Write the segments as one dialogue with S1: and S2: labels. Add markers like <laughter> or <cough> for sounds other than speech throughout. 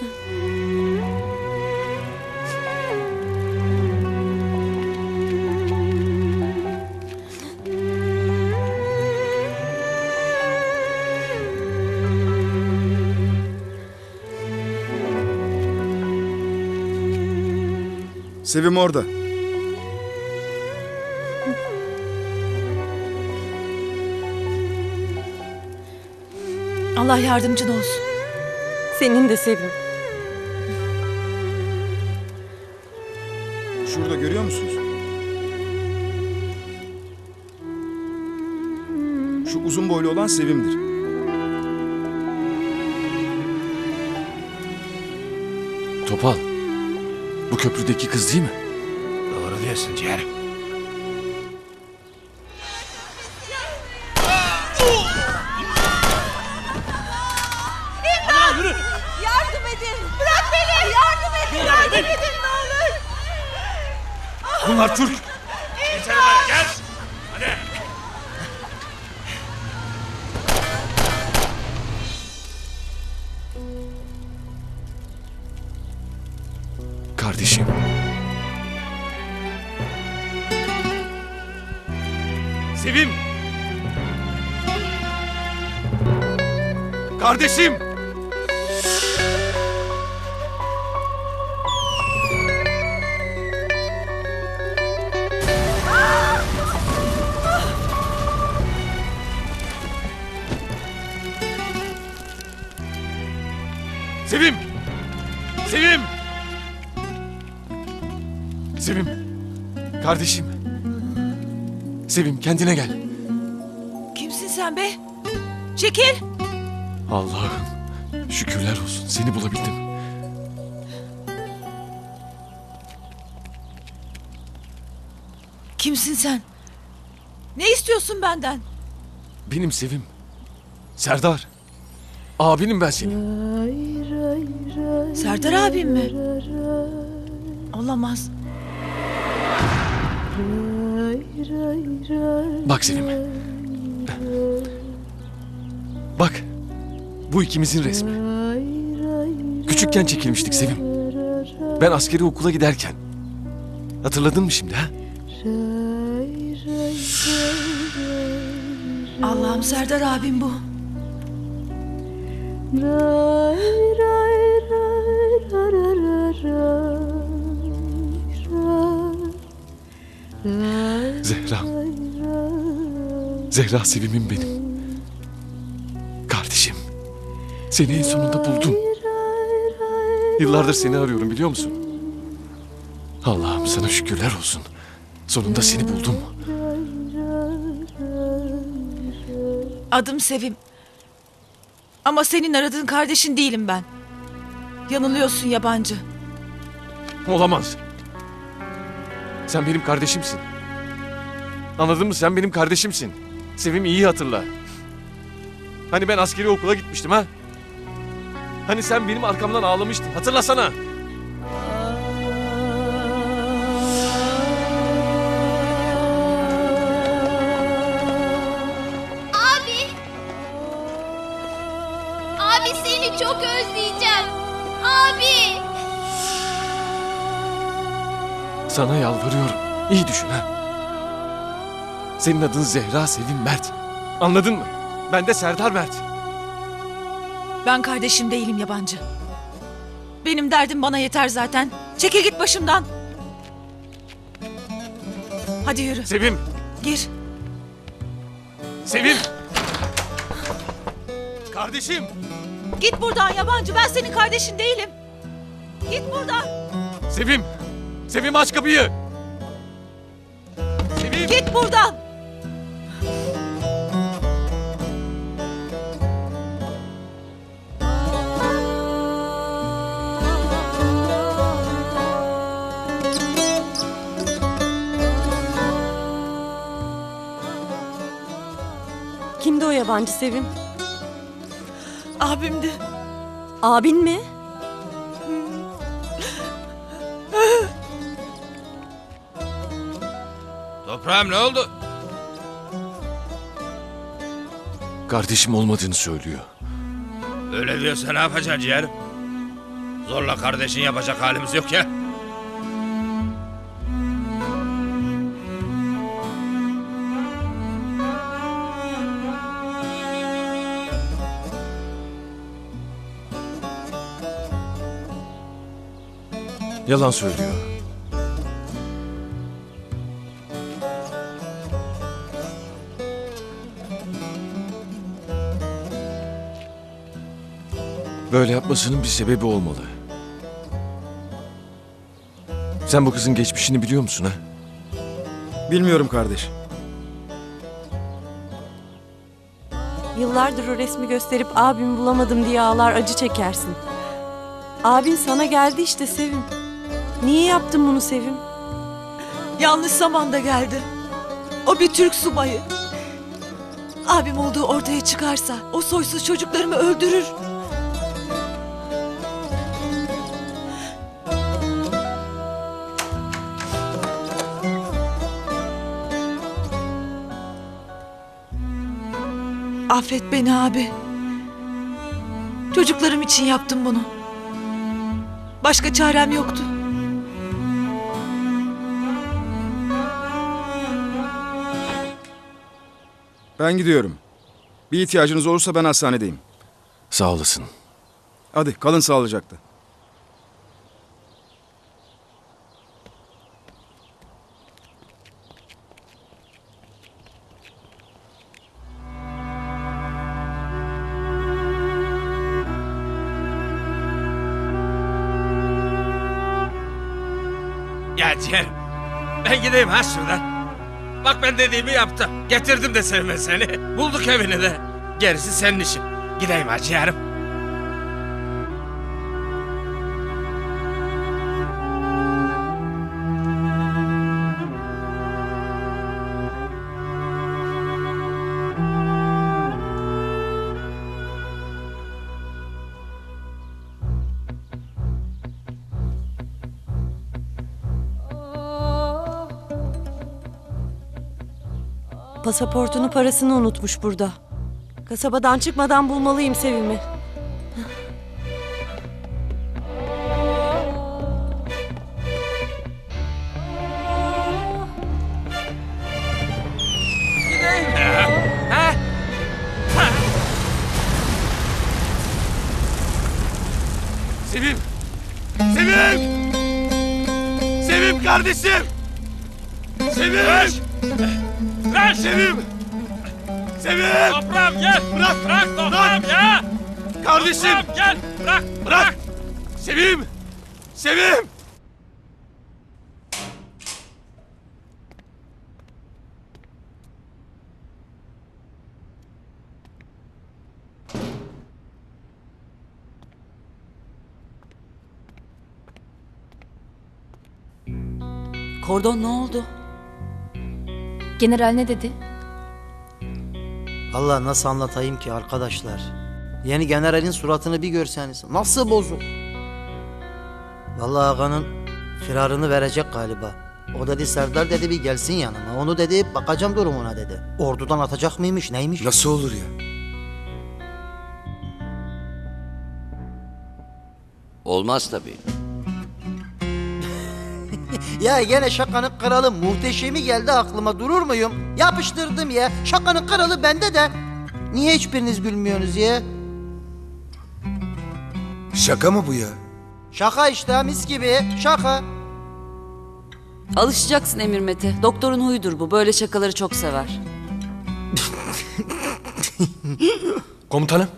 S1: Sevim orada.
S2: Allah yardımcın olsun.
S3: Senin de Sevim.
S1: Şu uzun boylu olan Sevim'dir.
S4: Topal. Bu köprüdeki kız değil mi?
S5: Doğru diyorsun ciğerim.
S4: Kardeşim. Sevim. Kardeşim. Kardeşim. Sevim kendine gel.
S2: Kimsin sen be? Çekil.
S4: Allah'ım şükürler olsun seni bulabildim.
S2: Kimsin sen? Ne istiyorsun benden?
S4: Benim Sevim. Serdar. Abinim ben senin.
S2: Serdar abim mi? Olamaz.
S4: Bak Sevim. Bak. Bu ikimizin resmi. Küçükken çekilmiştik Sevim. Ben askeri okula giderken. Hatırladın mı şimdi ha?
S2: Allah'ım Serdar abim bu.
S4: Zehra. Zehra Sevim'im benim. Kardeşim. Seni en sonunda buldum. Yıllardır seni arıyorum biliyor musun? Allah'ım sana şükürler olsun. Sonunda seni buldum.
S2: Adım Sevim. Ama senin aradığın kardeşin değilim ben. Yanılıyorsun yabancı.
S4: Olamaz. Sen benim kardeşimsin. Anladın mı? Sen benim kardeşimsin. Sevim iyi hatırla. Hani ben askeri okula gitmiştim ha? Hani sen benim arkamdan ağlamıştın. Hatırlasana. Sana yalvarıyorum. İyi düşün ha. Senin adın Zehra Sevim Mert. Anladın mı? Ben de Serdar Mert.
S2: Ben kardeşim değilim yabancı. Benim derdim bana yeter zaten. Çekil git başımdan. Hadi yürü.
S4: Sevim.
S2: Gir.
S4: Sevim. Kardeşim.
S2: Git buradan yabancı. Ben senin kardeşin değilim. Git buradan.
S4: Sevim. Sevim aç kapıyı. Sevim.
S2: Git buradan.
S3: Kimdi o yabancı Sevim?
S2: Abimdi.
S3: Abin mi?
S5: Toprağım ne oldu?
S4: Kardeşim olmadığını söylüyor.
S5: Öyle diyorsa ne yapacaksın ciğerim? Zorla kardeşin yapacak halimiz yok ya.
S4: Yalan söylüyor. Böyle yapmasının bir sebebi olmalı. Sen bu kızın geçmişini biliyor musun ha?
S1: Bilmiyorum kardeş.
S3: Yıllardır o resmi gösterip abimi bulamadım diye ağlar acı çekersin. Abin sana geldi işte Sevim. Niye yaptın bunu Sevim?
S2: Yanlış zamanda geldi. O bir Türk subayı. Abim olduğu ortaya çıkarsa o soysuz çocuklarımı öldürür. Affet beni abi. Çocuklarım için yaptım bunu. Başka çarem yoktu.
S1: Ben gidiyorum. Bir ihtiyacınız olursa ben hastanedeyim.
S4: Sağ olasın.
S1: Hadi kalın sağlıcakla.
S5: Ha şuradan. Bak ben dediğimi yaptım. Getirdim de sevme seni. Bulduk evini de. Gerisi senin işin. Gideyim ha ciğerim.
S3: Pasaportunu parasını unutmuş burada. Kasabadan çıkmadan bulmalıyım Sevim'i.
S4: Sevim! Sevim! Sevim kardeşim! Sevim!
S5: Bırak!
S4: Sevim! Sevim!
S5: Toprağım gel!
S4: Bırak!
S5: Bırak toprağım ya!
S4: Kardeşim!
S5: Toprağım gel! Bırak!
S4: Bırak! Sevim! Sevim!
S6: Kordon ne oldu?
S7: General ne dedi?
S8: Allah nasıl anlatayım ki arkadaşlar? Yeni generalin suratını bir görseniz nasıl bozuk? Vallahi ağanın firarını verecek galiba. O dedi Serdar dedi bir gelsin yanıma. Onu dedi bakacağım durumuna dedi. Ordudan atacak mıymış neymiş?
S1: Nasıl olur ya?
S9: Olmaz tabii.
S8: Ya gene şakanın kralı muhteşemi geldi aklıma durur muyum? Yapıştırdım ya. Şakanın kralı bende de. Niye hiçbiriniz gülmüyorsunuz ya?
S1: Şaka mı bu ya?
S8: Şaka işte mis gibi şaka.
S6: Alışacaksın Emir Mete. Doktorun huyudur bu. Böyle şakaları çok sever.
S4: Komutanım.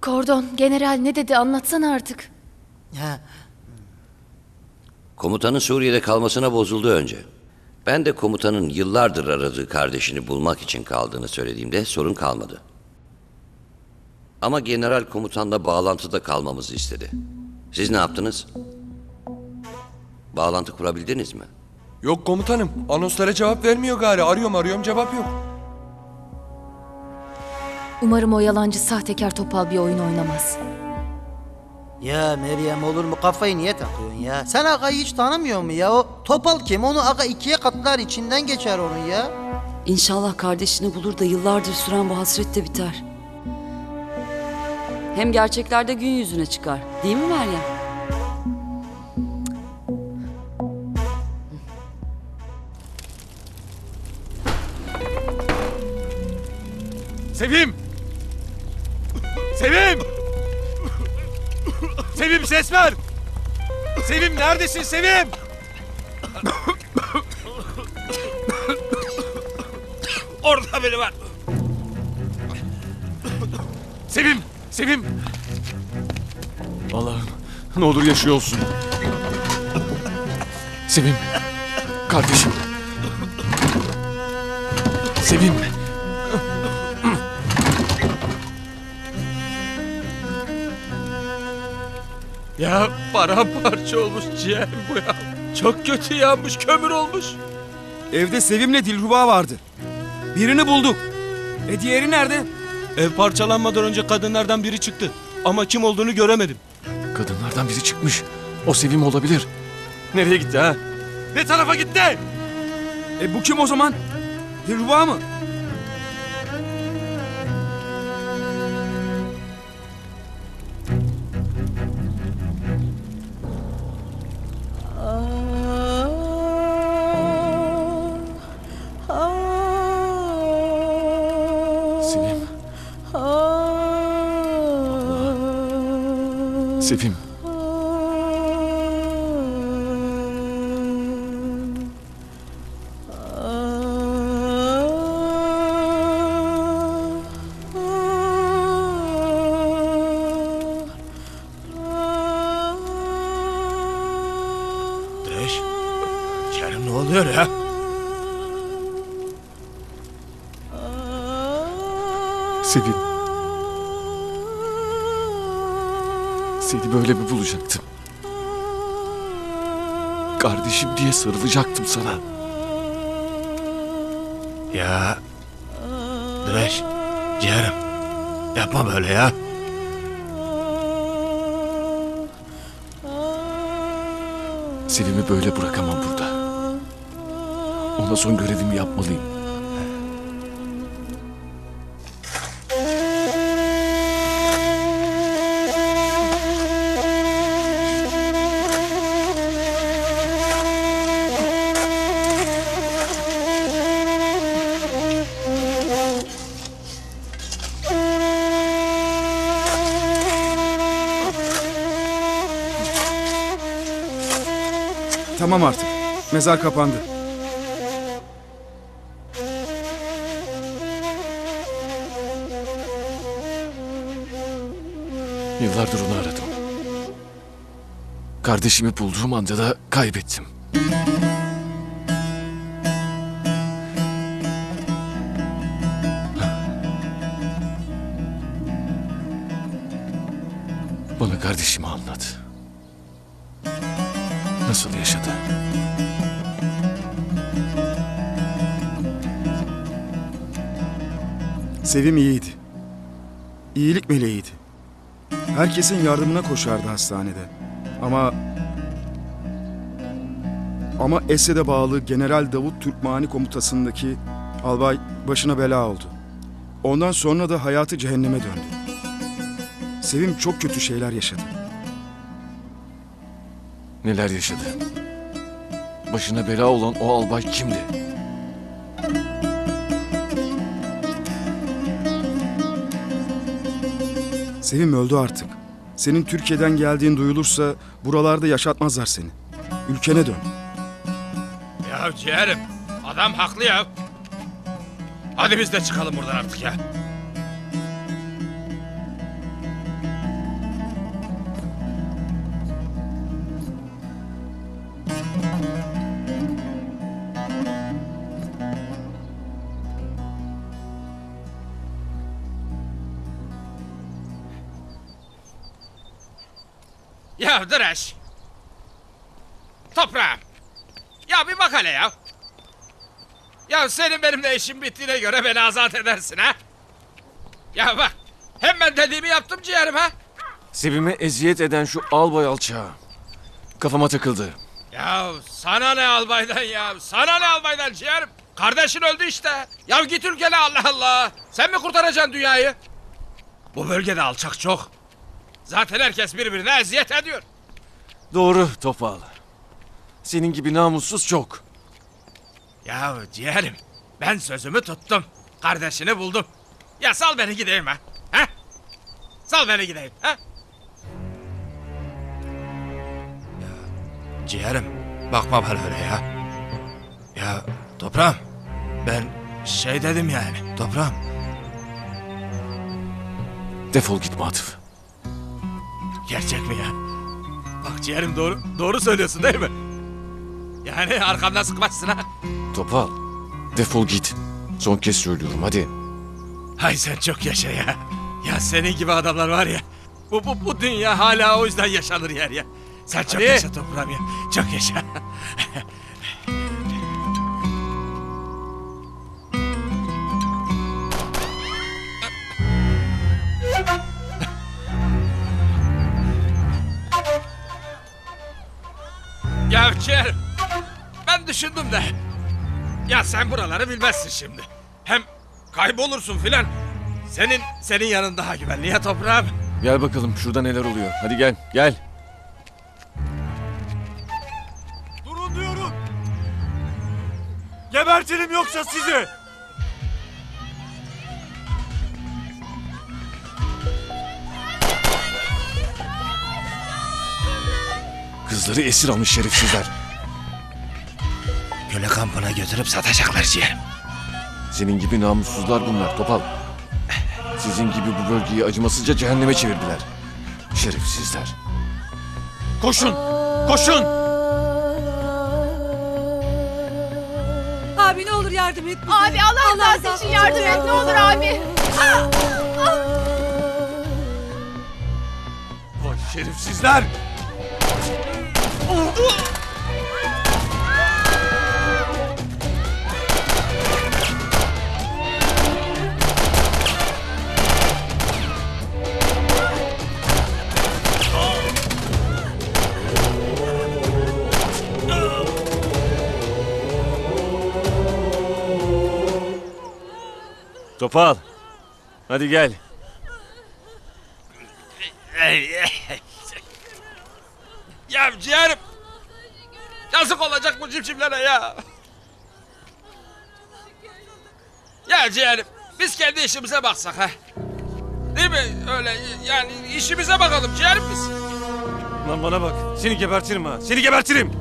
S7: Kordon, general ne dedi anlatsana artık.
S8: Ha,
S9: Komutanın Suriye'de kalmasına bozuldu önce. Ben de komutanın yıllardır aradığı kardeşini bulmak için kaldığını söylediğimde sorun kalmadı. Ama general komutanla bağlantıda kalmamızı istedi. Siz ne yaptınız? Bağlantı kurabildiniz mi?
S10: Yok komutanım. Anonslara cevap vermiyor gari. Arıyorum arıyorum cevap yok.
S7: Umarım o yalancı sahtekar topal bir oyun oynamaz.
S8: Ya Meryem olur mu kafayı niye takıyorsun ya? Sen ağayı hiç tanımıyor mu ya? O topal kim? Onu aga ikiye katlar içinden geçer onun ya.
S6: İnşallah kardeşini bulur da yıllardır süren bu hasret de biter. Hem gerçekler de gün yüzüne çıkar. Değil mi Meryem?
S4: Sevim! Sevim ver! Sevim neredesin Sevim?
S5: Orada biri var.
S4: Sevim! Sevim! Allah'ım ne olur yaşıyor olsun. Sevim! Kardeşim! Sevim!
S5: Ya paramparça olmuş ciğerim bu ya. Çok kötü yanmış, kömür olmuş.
S1: Evde Sevim'le Dilruba vardı. Birini bulduk. E diğeri nerede?
S11: Ev parçalanmadan önce kadınlardan biri çıktı. Ama kim olduğunu göremedim.
S4: Kadınlardan biri çıkmış. O Sevim olabilir. Nereye gitti ha? Ne tarafa gitti?
S1: E bu kim o zaman? Dilruba mı?
S5: Oluyor ya?
S4: Sevim. Seni böyle mi bulacaktım? Kardeşim diye sarılacaktım sana.
S5: Ya. Deş. Ciğerim. Yapma böyle ya.
S4: Sevim'i böyle bırakamam burada. Ona son görevimi yapmalıyım.
S1: Tamam artık. Mezar kapandı.
S4: Kardeşimi bulduğum anda da kaybettim. Bana kardeşimi anlat. Nasıl yaşadı?
S1: Sevim iyiydi. İyilik meleğiydi. Herkesin yardımına koşardı hastanede. Ama... Ama Esed'e bağlı General Davut Türkmani komutasındaki albay başına bela oldu. Ondan sonra da hayatı cehenneme döndü. Sevim çok kötü şeyler yaşadı.
S4: Neler yaşadı? Başına bela olan o albay kimdi?
S1: Sevim öldü artık. Senin Türkiye'den geldiğin duyulursa buralarda yaşatmazlar seni. Ülkene dön.
S5: Ya ciğerim. Adam haklı ya. Hadi biz de çıkalım buradan artık ya. Ya Dıraş. Toprağım. Ya bir bak hele ya. Ya senin benimle işin bittiğine göre beni azat edersin ha? Ya bak. Hem ben dediğimi yaptım ciğerim ha?
S4: Sevime eziyet eden şu albay alçağı. Kafama takıldı.
S5: Ya sana ne albaydan ya? Sana ne albaydan ciğerim? Kardeşin öldü işte. Ya git ülkene Allah Allah. Sen mi kurtaracaksın dünyayı? Bu bölgede alçak çok. Zaten herkes birbirine eziyet ediyor.
S4: Doğru Topal. Senin gibi namussuz çok.
S5: Ya ciğerim ben sözümü tuttum. Kardeşini buldum. Ya sal beni gideyim ha. ha? Sal beni gideyim ha. Ya ciğerim bakma bana öyle ya. Ya toprağım ben şey dedim yani toprağım.
S4: Defol gitme Atıf.
S5: Gerçek mi ya? Bak ciğerim doğru doğru söylüyorsun değil mi? Yani arkamdan sıkmazsın ha.
S4: Topal. Defol git. Son kez söylüyorum hadi.
S5: Hay sen çok yaşa ya. Ya senin gibi adamlar var ya. Bu, bu, bu dünya hala o yüzden yaşanır yer ya. Sen çok
S4: Hadi.
S5: yaşa toprağım ya. Çok yaşa. <laughs> ya Ciğerim. Ben düşündüm de. Ya sen buraları bilmezsin şimdi. Hem kaybolursun filan. Senin senin yanın daha güvenli ya toprağım.
S4: Gel bakalım şurada neler oluyor. Hadi gel gel.
S11: Durun diyorum. Gebertirim yoksa sizi.
S4: Kızları esir almış şerefsizler.
S5: Köle kampına götürüp satacaklar ciğerim.
S4: Senin gibi namussuzlar bunlar Topal. Sizin gibi bu bölgeyi acımasızca cehenneme çevirdiler. Şerefsizler. Koşun! Koşun!
S2: Abi ne olur yardım et bize.
S12: Abi Allah rızası için yardım et ne olur abi.
S4: Vay şerefsizler! Topal. Hadi gel.
S5: Ya ciğerim. Yazık olacak bu civcivlere ya. Ya ciğerim biz kendi işimize baksak ha. Değil mi? Öyle yani işimize bakalım ciğerim biz.
S4: Lan bana bak. Seni gebertirim ha. Seni gebertirim.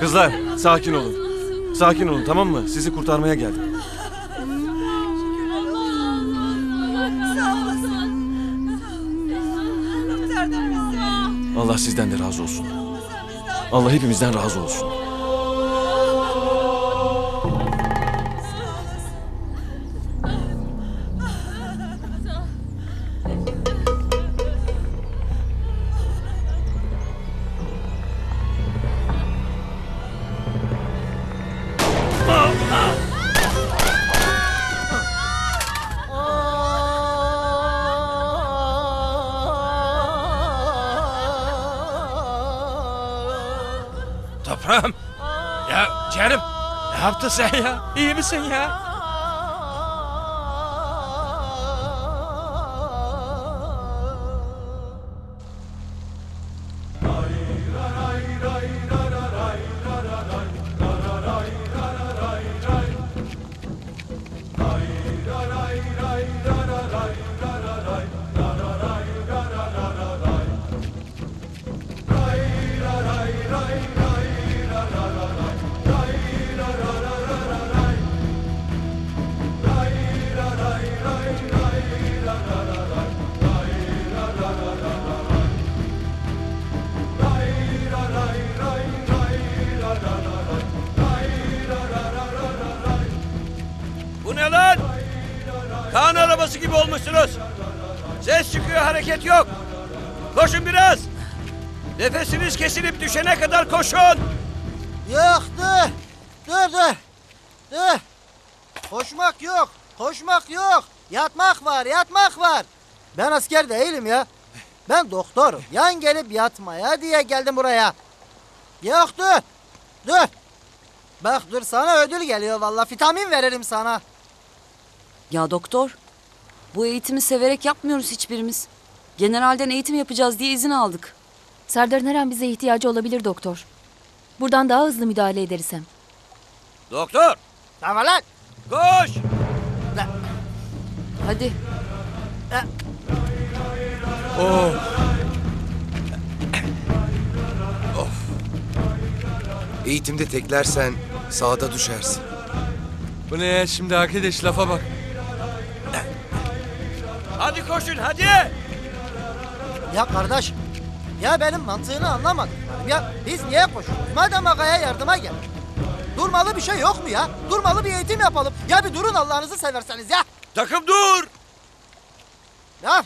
S4: Kızlar sakin olun. Sakin olun tamam mı? Sizi kurtarmaya geldim. Allah sizden de razı olsun. Allah hepimizden razı olsun.
S5: Ne yaptın sen ya? İyi misin
S11: gibi olmuşsunuz. Ses çıkıyor hareket yok. Koşun biraz. Nefesiniz kesilip düşene kadar koşun.
S8: Yok dur. Dur dur. Dur. Koşmak yok. Koşmak yok. Yatmak var yatmak var. Ben asker değilim ya. Ben doktorum. Yan gelip yatmaya diye geldim buraya. Yok dur. Dur. Bak dur sana ödül geliyor vallahi vitamin veririm sana.
S6: Ya doktor, bu eğitimi severek yapmıyoruz hiçbirimiz. Generalden eğitim yapacağız diye izin aldık.
S7: Serdar'ın her an bize ihtiyacı olabilir doktor. Buradan daha hızlı müdahale ederiz hem.
S11: Doktor
S8: Tamam lan.
S11: koş.
S6: Hadi.
S10: Oh. of. Eğitimde teklersen sağda düşersin. Bu ne ya şimdi arkadaş lafa bak.
S11: Hadi koşun hadi.
S8: Ya kardeş. Ya benim mantığını anlamadın. Ya biz niye koşuyoruz? Madem Aga'ya yardıma gel. Durmalı bir şey yok mu ya? Durmalı bir eğitim yapalım. Ya bir durun Allah'ınızı severseniz ya.
S11: Takım dur.
S8: Ya